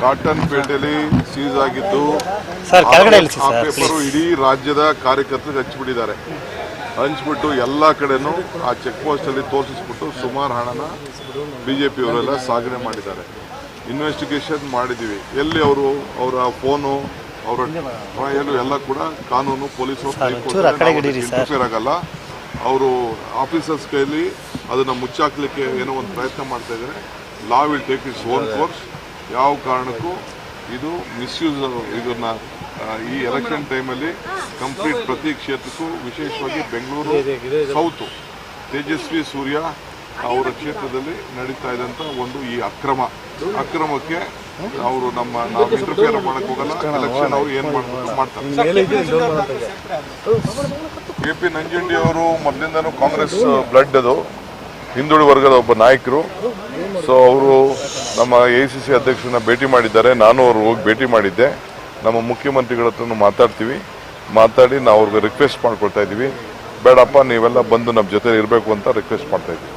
Cotton ಪೇಟೆಯಲ್ಲಿ seize ಆಗಿದ್ದು sir ಕೆಳಗಡೆ ಇಳಿಸಿ ಆ ಸರ್ ಪೇಪರು ಇಡೀ ರಾಜ್ಯದ ಕಾರ್ಯಕರ್ತರಿಗೆ ಹಂಚ್ಬಿಟ್ಟಿದ್ದಾರೆ ಹಂಚ್ಬಿಟ್ಟು ಎಲ್ಲ ಕಡೆನೂ ಆ ಚೆಕ್ ಪೋಸ್ಟ್ ಅಲ್ಲಿ ತೋರಿಸ್ಬಿಟ್ಟು ಸುಮಾರು ಹಣನ ಬಿಜೆಪಿ ಅವರೆಲ್ಲ ಸಾಗಣೆ ಮಾಡಿದ್ದಾರೆ. ಇನ್ವೆಸ್ಟಿಗೇಷನ್ ಮಾಡಿದ್ದೀವಿ. ಎಲ್ಲಿ ಅವರು ಅವರ ಫೋನು ಅವರ ಟ್ರಯಲು ಎಲ್ಲ ಕೂಡ ಕಾನೂನು ಪೊಲೀಸರು. ಆಗಲ್ಲ. ಅವರು ಆಫೀಸರ್ಸ್ ಕೈಯಲ್ಲಿ ಅದನ್ನ ಮುಚ್ಚಾಕ್ಲಿಕ್ಕೆ ಏನೋ ಒಂದು ಪ್ರಯತ್ನ ಮಾಡ್ತಾ ಇದ್ದಾರೆ. Law will take its own course ಯಾವ ಕಾರಣಕ್ಕೂ ಇದು ಮಿಸ್ಯೂಸ್ ಇದನ್ನ ಈ ಎಲೆಕ್ಷನ್ ಟೈಮಲ್ಲಿ ಕಂಪ್ಲೀಟ್ ಪ್ರತಿ ಕ್ಷೇತ್ರಕ್ಕೂ ವಿಶೇಷವಾಗಿ ಬೆಂಗಳೂರು ಸೌತ್ ತೇಜಸ್ವಿ ಸೂರ್ಯ ಅವರ ಕ್ಷೇತ್ರದಲ್ಲಿ ನಡೀತಾ ಇದ್ದಂತ ಒಂದು ಈ ಅಕ್ರಮ. ಅಕ್ರಮಕ್ಕೆ ಅವರು ನಮ್ಮ ನಾವು ಇಂಟರ್ಫಿಯರ್ ಮಾಡಕ್ ಹೋಗಲ್ಲ. ಎಲೆಕ್ಷನ್ ಅವರು ಏನ್ ಮಾಡ್ಬೇಕು ಮಾಡ್ತಾರೆ. ಕೆ ಪಿ ನಂಜುಂಡಿ ಅವರು ಮೊದಲಿಂದನೂ ಕಾಂಗ್ರೆಸ್ ಬ್ಲಡ್ ಅದು. ಹಿಂದುಳಿದ ವರ್ಗದ ಒಬ್ಬ ನಾಯಕರು. ಸೊ ಅವರು ನಮ್ಮ ಎ ಸಿ ಸಿ ಅಧ್ಯಕ್ಷರನ್ನ ಭೇಟಿ ಮಾಡಿದ್ದಾರೆ. ನಾನು ಅವರು ಹೋಗಿ ಭೇಟಿ ಮಾಡಿದ್ದೆ. ನಮ್ಮ ಮುಖ್ಯಮಂತ್ರಿಗಳ ಹತ್ರನೂ ಮಾತಾಡ್ತೀವಿ. ಮಾತಾಡಿ ನಾವು ಅವ್ರಿಗೆ ರಿಕ್ವೆಸ್ಟ್ ಮಾಡ್ಕೊಳ್ತಾ ಇದ್ದೀವಿ ಬೇಡಪ್ಪ, ನೀವೆಲ್ಲ ಬಂದು ನಮ್ಮ ಜೊತೆ ಇರಬೇಕು ಅಂತ ರಿಕ್ವೆಸ್ಟ್ ಮಾಡ್ತಾ ಇದ್ದೀವಿ